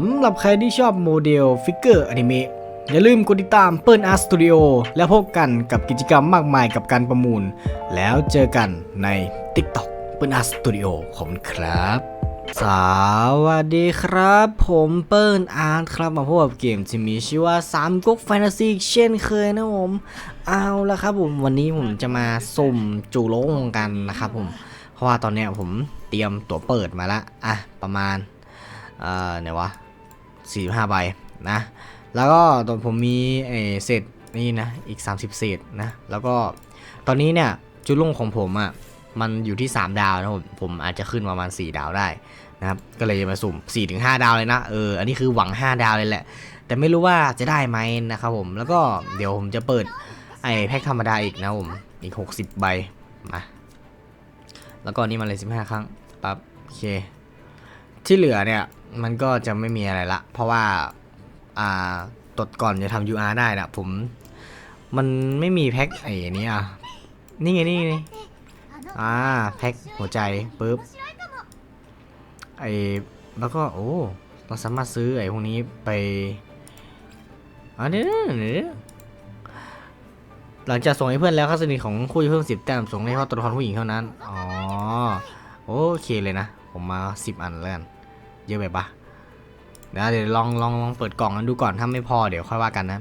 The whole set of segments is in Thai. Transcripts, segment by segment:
ำหรับใครที่ชอบโมเดลฟิกเกอร์อนิเมะอย่าลืมกดติดตามเปิ้ลอาร์สตูดิโอแล้วพบกันกับกิจกรรมมากมายกับการประมูล แล้วเจอกันใน TikTok เปิ้ลอาร์สตูดิโอขอบคุณครับ สวัสดีครับ ผมเปิ้ลอาร์ตครับมาพบกับเกมที่มีชื่อว่า3ก๊กแฟนตาซีเช่นเคยนะผม เอาละครับผมวันนี้ผมจะมาสุ่มจูโลงกันนะครับผม เพราะว่าตอนนี้ผมเตรียมตั๋วเปิดมาละอะประมาณ เอ่อไหนวะสี่ห้าใบนะ แล้วก็ตอนผมมีเอเศษนี่นะอีก 30 เศษนะ แล้วก็ตอนนี้เนี่ยจุดลงของผมอะ่ะมันอยู่ที่ 3 ดาวนะผมผมอาจจะขึ้นประมาณ 4 ดาวได้นะครับก็เลยจะมาสุ่ม 4-5 ดาวเลยนะเอออันนี้คือหวัง 5 ดาวเลยแหละ แต่ไม่รู้ว่าจะได้ไหมนะครับผมแล้วก็เดี๋ยวผมจะเปิดไอ้แพ็คธรรมดาอีกนะผมอีก 60 ใบมาแล้วก็นี่มาเลย 15 ครั้งปั๊บโอเค ที่เหลือเนี่ยมันก็จะไม่มีอะไรละ เพราะว่าอ่าตดก่อนจะทำ UR ได้นะผมมันไม่มีแพ็คไอ้นี่อะ นี่ไงนี่ไงอ่าแพ็คหัวใจปุ๊บไอ้แล้วก็โอ้เราสามารถซื้อไอ้พวกนี้ไปอ่าเดี๋ยวเดี๋ยวหลังจากส่งให้เพื่อนแล้วค่าสนิทของคู่เพิ่มสิบแต้มส่งให้เฉพาะตัวละครผู้หญิงเท่านั้น อ๋อ โอเคเลยนะ ผมมา 10 อันแล้วกันเยอะไปปะนะเดี๋ยวลองลองลองเปิดกล่องกันดูก่อนถ้าไม่พอเดี๋ยวค่อยว่ากันนะ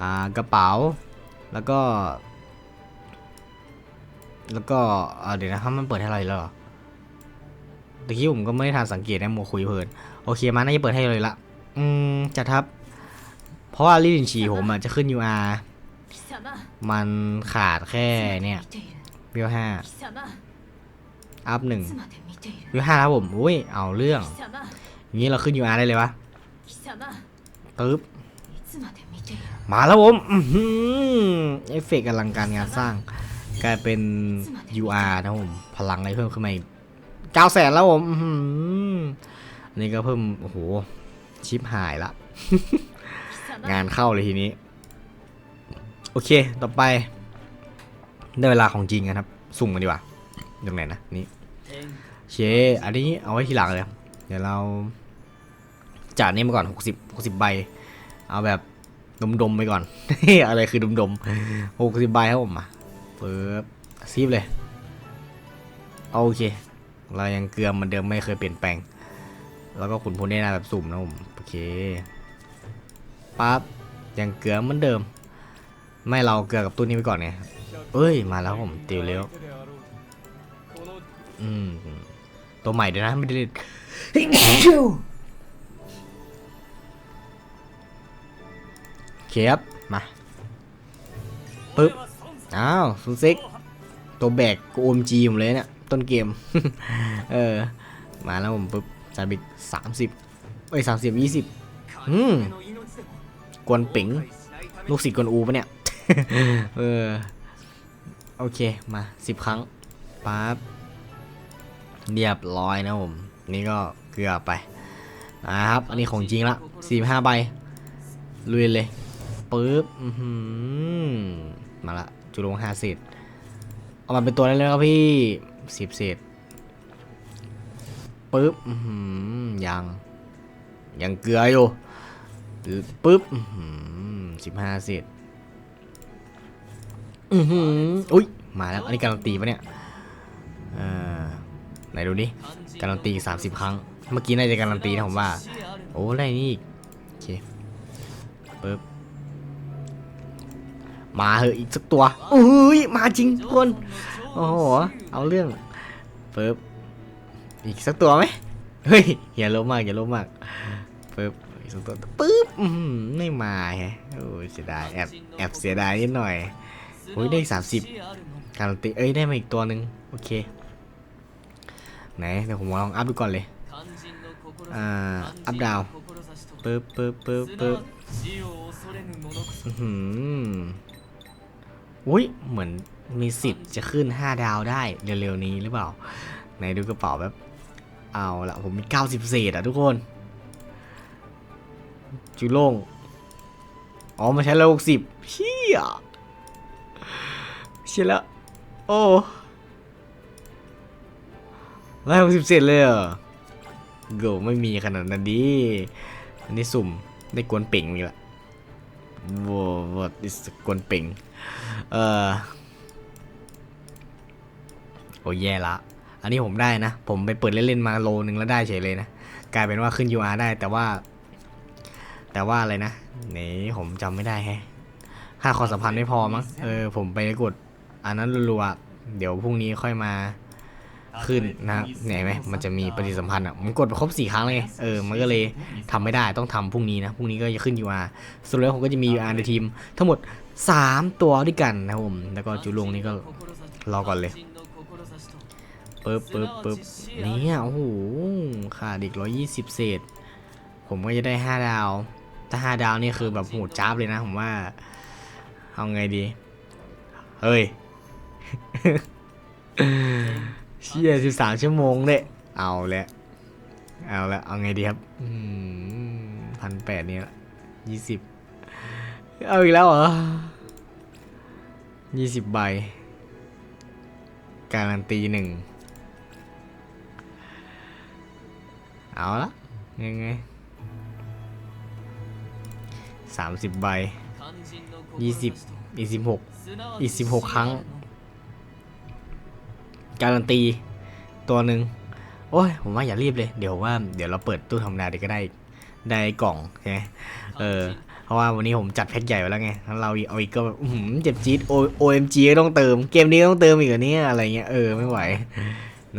อ่ากระเป๋าแล้วก็ แล้วก็เดี๋ยวนะครับมันเปิดให้อะไรแล้วตะกี้ผมก็ไม่ทันสังเกตนะโมคุยเพลินโอเคมันน่าจะเปิดให้เลยละอืมจัดทับ เพราะว่าลิลินชีผมอะจะขึ้น UR มันขาดแค่เนี่ยเบี้ยวห้า อัพหนึ่งยูห้าครับผมอุ้ยเอาเรื่องอย่างนี้เราขึ้นยูอาร์ได้เลยวะตึ๊บมาแล้วผมเอฟเฟกต์อลังการงานสร้าง กลายเป็น UR นะผม พลังอะไรเพิ่มขึ้นมาอีกเก้าแสนแล้วผมนี่ก็เพิ่ม โอ้โห ชิปหายละ งานเข้าเลยทีนี้ โอเค ต่อไป ได้เวลาของจริงนะครับ สุ่มกันดีกว่า ตรงไหนนะนี่เชอันนี้เอาไว้ทีหลังเลยเดี๋ยวเราจัดนี่มาก่อน60 60ใบ เอาแบบดมๆไปก่อน อะไรคือดมๆ60ใบครับผมมาเปิดซีบเลยโอเค เรายังเกลือเหมือนเดิมไม่เคยเปลี่ยนแปลง แล้วก็ขุนพลได้หน้าแบบสุ่มนะผมโอเคปั๊บยังเกลือเหมือนเดิม ไม่เราเกลือกับตู้นี้ไปก่อนไงเอ้ยมาแล้วผมติวเร็ว อืม ตัวใหม่เดี๋ยนะ ไม่ได้เล่นโอเคครับ มาปึ๊บ อ้าวซุนซิก ตัวแบกกูโอมจีผมเลยเนี่ย ต้นเกม เออ มาแล้วผมปึ๊บจาบิกสามสิบเอ้ยสามสิบยี่สิบอืมกวนปิงลูกศิษย์กวนอูปะเนี่ย เออ โอเค มาสิบครั้งปั๊บ เรียบร้อยนะผม นี่ก็เกลือไปนะครับ อันนี้ของจริงละสี่ห้าใบลุยเลยปึ๊บมาละจุลงห้าเศษเอามาเป็นตัวได้เลยครับพี่สิบเศษปึ๊บยังยังเกลืออยู่ปึ๊บสิบห้าเศษอือหืออุ้ยมาแล้ว อันนี้การันตีปะเนี่ย ไหนดูดิการันตีสามสิบครั้ง เมื่อกี้น่าจะการันตีนะผมว่า โอ้ได้นี่อีกโอเคปึ๊บมาเหอะอีกสักตัวเอ้ยมาจริงคนโอ้โหเอาเรื่องปึ๊บอีกสักตัวไหมเฮ้ยอย่าลบมากอย่าลบมากปึ๊บอีกสักตัวปึ๊บไม่มาแฮะโอ้เสียดายแอบแอบเสียดายนิดหน่อยโอ้ยได้สามสิบการันตีเอ้ยได้มาอีกตัวหนึ่งโอเค ไหนเดี๋ยวผมลองอัพดูก่อนเลยอ่าอัพดาวปึ๊บปึ๊บปึ๊บปึ๊บอื้อหืออุ้ยเหมือนมีสิทธิ์จะขึ้น 5 ดาวได้เร็วๆนี้หรือเปล่าไหนดูกระเป๋าแบบเอาละผมมี90เศษอะทุกคนจูโล่งอ๋อมาใช้แล้ว60เชี่ยเชี่ยแล้วโอ้ ร้อยหกสิบเศษเลยเหรอโกไม่มีขนาดนั้นดิอันนี้สุ่มได้กวนเป่งอีกละว้าว what is กวนเป่งเออโอ้แย่ละ อันนี้ผมได้นะ ผมไปเปิดเล่นๆมาโลนึงแล้วได้เฉยเลยนะ กลายเป็นว่าขึ้น UR ได้แต่ว่า แต่ว่าอะไรนะนี่ผมจำไม่ได้แฮะค่าความสัมพันธ์ไม่พอมั้ง เออ ผมไปกด อันนั้นรัวๆ เดี๋ยวพรุ่งนี้ค่อยมา ขึ้นนะเนี่ยเห็นไหมมันจะมีปฏิสัมพันธ์อะมันกดไปครบสี่ครั้งเลยไงเออมันก็เลยทำไม่ได้ต้องทำพรุ่งนี้นะพรุ่งนี้ก็จะขึ้น UR สุดแล้วผมก็จะมี UR ในทีม ทั้งหมด 3 ตัวด้วยกันนะครับผมแล้วก็จูลงนี่ก็รอก่อนเลยปึ๊บปึ๊บปึ๊บเนี่ยโอ้โหขาดอีก120เศษ ผมก็จะได้5ดาว ถ้า5ดาวนี่คือแบบโหดจ้าบเลยนะผมว่า เอาไงดี เฮ้ย เชี่ย13ชั่วโมงเด้เอาแล้วเอาแล้วเอาไงดีครับพันแปดนี่ละยี่สิบเอาอีกแล้วเหรอยี่สิบใบ การันตีหนึ่งเอาละยังไงสามสิบใบยี่สิบอีกสิบหกอีกสิบหกครั้ง การันตีตัวหนึ่งโอ้ยผมว่าอย่ารีบเลย เดี๋ยวว่าเดี๋ยวเราเปิดตู้ธรรมดาเดี๋ยวก็ได้ได้กล่องใช่ไหมเออเพราะว่าวันนี้ผมจัดแพ็คใหญ่ไว้แล้วไงแล้วเราเอาอีกก็แบบอื้อหือเจ็บจี๊ด O OMG ก็ต้องเติม เกมนี้ก็ต้องเติมอีกเหรอเนี่ยอะไรเงี้ยเออไม่ไหว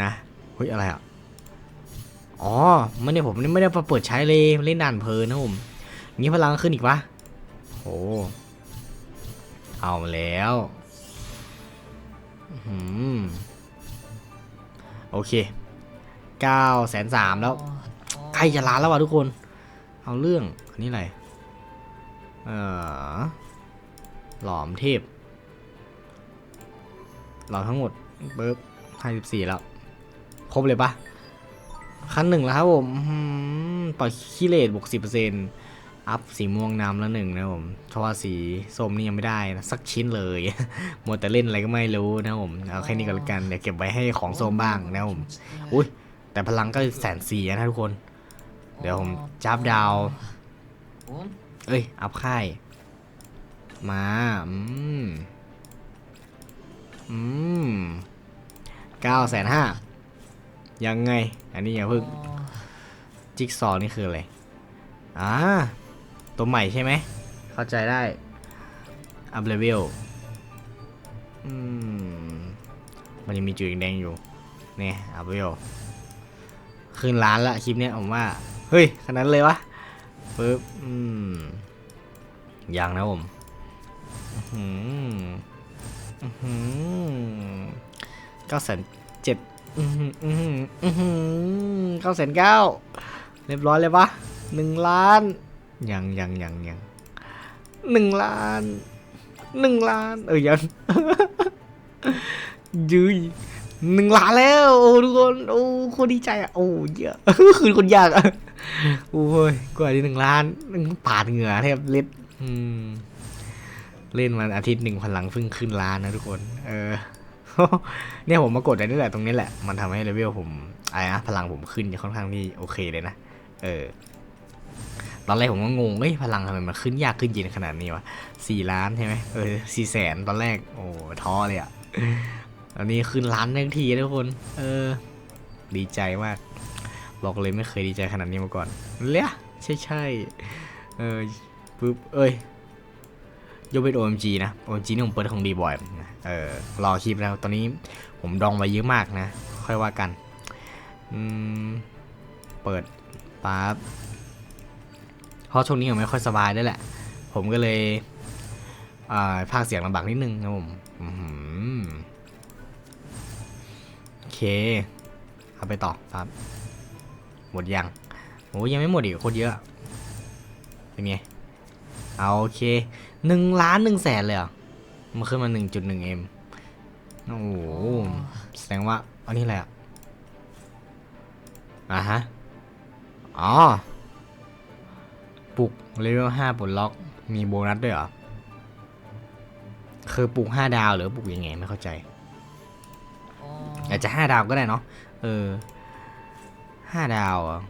นะเฮ้ยอะไรอะอ๋อไม่ได้ผมไม่ได้มาเปิดใช้เลยเล่นด่านเพลินนะผมงี้พลังขึ้นอีกปะโอ้เอามาแล้ว อื้อหือ โอเคเก้าแสนสามแล้วใกล้จะล้านแล้วว่ะทุกคน เอาเรื่อง อันนี้อะไร เออหลอมเทพ หลอมทั้งหมดปึ๊บห้าสิบสี่แล้ว ครบเลยปะขั้นหนึ่งแล้วครับผมอื้อหือปล่อยขี้เลดบวกสิบเปอร์เซ็นต์ อัพสีม่วงนำแล้วหนึ่งนะครับผมเพราะว่าสีส้มนี่ยังไม่ได้นะสักชิ้นเลยมัวแต่เล่นอะไรก็ไม่รู้นะครับผมเอาแค่นี้ก็แล้วกันเดี๋ยวเก็บไว้ให้ของส้มบ้างนะครับผมอุ้ยแต่พลังก็แสนสี่นะทุกคน เดี๋ยวผมจับดาว เอ้ย อัพค่าย มาอืมอืมเก้าแสนห้ายังไง อันนี้อย่าเพิ่ง จิ๊กซอว์นี่คืออะไรอ่า ตัวใหม่ใช่ไหม เข้าใจได้ อัพเลเวลอืม มันยังมีจุดแดงๆอยู่ เนี่ยอัพเลเวลขึ้นล้านละคลิปเนี้ยผมว่า เฮ้ยขนาดนั้นเลยวะปึ๊บ อืม ยังนะผมอื้อหืออื้อหือเก้าแสนเจ็ดอือหืออื้อหืออื้อหือเก้าแสนเก้าเรียบร้อยเลยปะหนึ่งล้าน ยังยังยังยังหนึ่งล้านหนึ่งล้านเออยังยืยหนึ่งล้านแล้วโอ้ทุกคนโอ้โคนดีใจอะโอ้เยอะคือคนยากอะโอ้ยกว่าที่หนึ่งล้านปาดเหงื่อแทบเล็ดอืมเล่นมาอาทิตย์หนึ่งพลังเพิ่งขึ้นล้านนะทุกคน เออเนี่ยผมมากดได้นี่แหละตรงนี้แหละ มันทำให้เลเวลผมอะไรนะพลังผมขึ้นค่อนข้างที่โอเคเลยนะ เออ ตอนแรกผมก็งงเอ้ยพลังทำไมมันขึ้นยากขึ้นเย็นขนาดนี้วะสี่ล้านใช่ไหมเออสี่แสนตอนแรกโอ้ท้อเลยอะตอนนี้ขึ้นล้านทันทีทุกคน เออ ดีใจมาก บอกเลยไม่เคยดีใจขนาดนี้มาก่อนเลยอะใช่ใช่เออปึ๊บเอ้ยยกเป็น OMG นะ OMG นี่ผมเปิดของดีบ่อยเออรอคลิปแล้วตอนนี้ผมดองไว้เยอะมากนะ ค่อยว่ากัน อืม เปิดปั๊บ เพราะช่วงนี้ผมไม่ค่อยสบายด้วยแหละ ผมก็เลยอ่าพากย์เสียงลำบากนิดนึงนะผมโอเค เอาไปต่อครับ หมดยังโอ้ยังไม่หมดอีกโคตรเยอะ เป็นไง เอาโอเคหนึ่งล้านหนึ่งแสนเลยเหรอมันขึ้นมาหนึ่งจุดหนึ่งเอ็มโอ้โห แสดงว่า อันนี้อะไรอะอ่าฮะ อ๋อ ปลุกเลเวลห้าปลดล็อก มีโบนัสด้วยเหรอ คือปลุกห้าดาวหรือปลุกยังไงไม่เข้าใจ อาจจะห้าดาวก็ได้เนาะ เออห้าดาวเหรอะ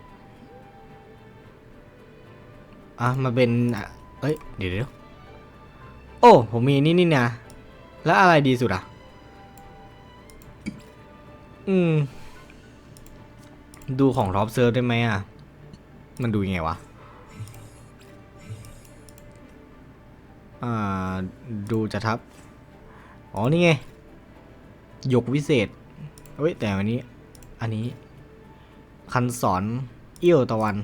อะมาเป็นอะเอ้ย เดี๋ยวเดี๋ยวโอ้ ผมมีนี่นี่นะ แล้วอะไรดีสุดอะ อืม ดูของท็อปเซิร์ฟได้ไหมอะ มันดูยังไงวะ อ่า ดูจะทับ อ๋อ นี่ไง หยกวิเศษ เฮ้ย แต่วันนี้ อันนี้ คันสอน เอี้ยวตะวัน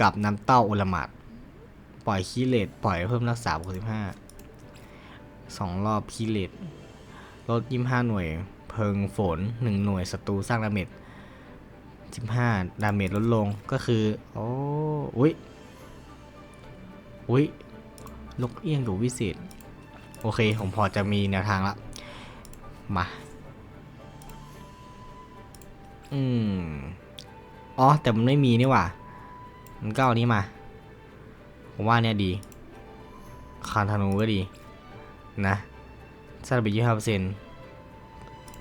กับน้ำเต้าโอลหมาดปล่อยคีเลตปล่อยเพิ่มรักษาบวกสิบห้าสองรอบคีเลตลดยี่ห้าหน่วย เพิงฝนหนึ่งหน่วยศัตรูสร้างดาเมจสิบห้าดาเมจลดลงก็คือ โอ้อุ้ยอุ้ย นกเอี้ยงกับวิเศษ โอเค ผมพอจะมีแนวทางละ มา อืม อ๋อ แต่มันไม่มีนี่หว่า มันก็เอานี้มา ผมว่าเนี่ยดีคานธนูก็ดี นะซาบิยี่ห้าเปอร์เซ็นต์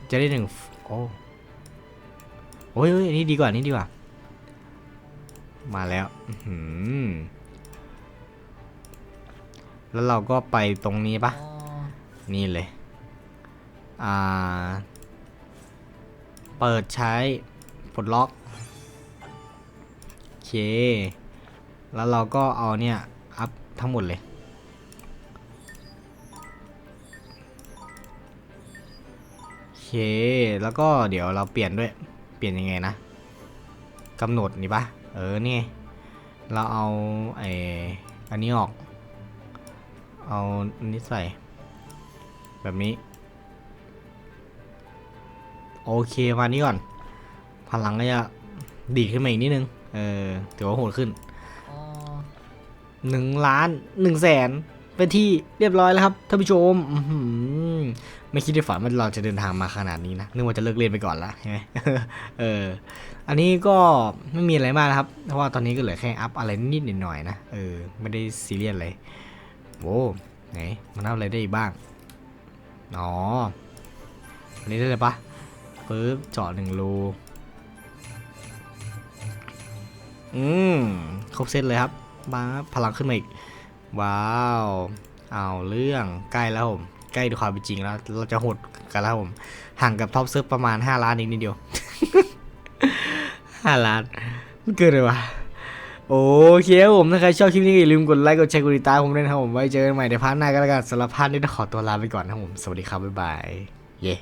จะได้หนึ่งโอ้โอ้ยอันนี้ดีกว่า นี้ดีกว่า มาแล้ว อื้อหือ แล้วเราก็ไปตรงนี้ปะนี่เลย อ่า เปิดใช้ปลดล็อก โอเค แล้วเราก็เอาเนี่ย อัพทั้งหมดเลยโอเค แล้วก็เดี๋ยวเราเปลี่ยนด้วย เปลี่ยนยังไงนะกำหนดนี่ปะเออ นี่ไงเราเอาไออันนี้ออก เอาอันนี้ใส่ แบบนี้ โอเคมานี้ก่อน พลังก็จะดีดขึ้นมาอีกนิดนึง เออถือว่าโหดขึ้นหนึ่งล้านหนึ่งแสนเป็นที่เรียบร้อยแล้วครับท่านผู้ชมอื้อหือไม่คิดในฝันว่าเราจะเดินทางมาขนาดนี้นะนึกว่าจะเลิกเล่นไปก่อนละใช่ไหมเออ อันนี้ก็ไม่มีอะไรมากนะครับ เพราะว่าตอนนี้ก็เหลือแค่อัพอะไรนิดๆหน่อยๆนะเออไม่ได้ซีเรียสเลย โว้ไหนมันทำอะไรได้อีกบ้าง อ๋อ อันนี้ได้เลยปะปึ๊บเจาะหนึ่งรูอืมครบเซตเลยครับบ้าพลังขึ้นมาอีก ว้าว เอาเรื่องใกล้แล้วผมใกล้ดูความเป็นจริงแล้ว เราจะหดกันแล้วผมห่างกับท็อปเซิร์ฟประมาณ 5 ล้านอีกนิดเดียว 5 ล้านมันเกินเลยวะ โอเคครับผมถ้าใครชอบคลิปนี้อย่าลืมกดไลค์กดแชร์กดติดตามผมด้วยนะครับผมไว้เจอกันใหม่ในพาร์ทหน้าก็แล้วกันสำหรับพาร์ทนี้ต้องขอตัวลาไปก่อนนะครับผมสวัสดีครับบ๊ายบายเย้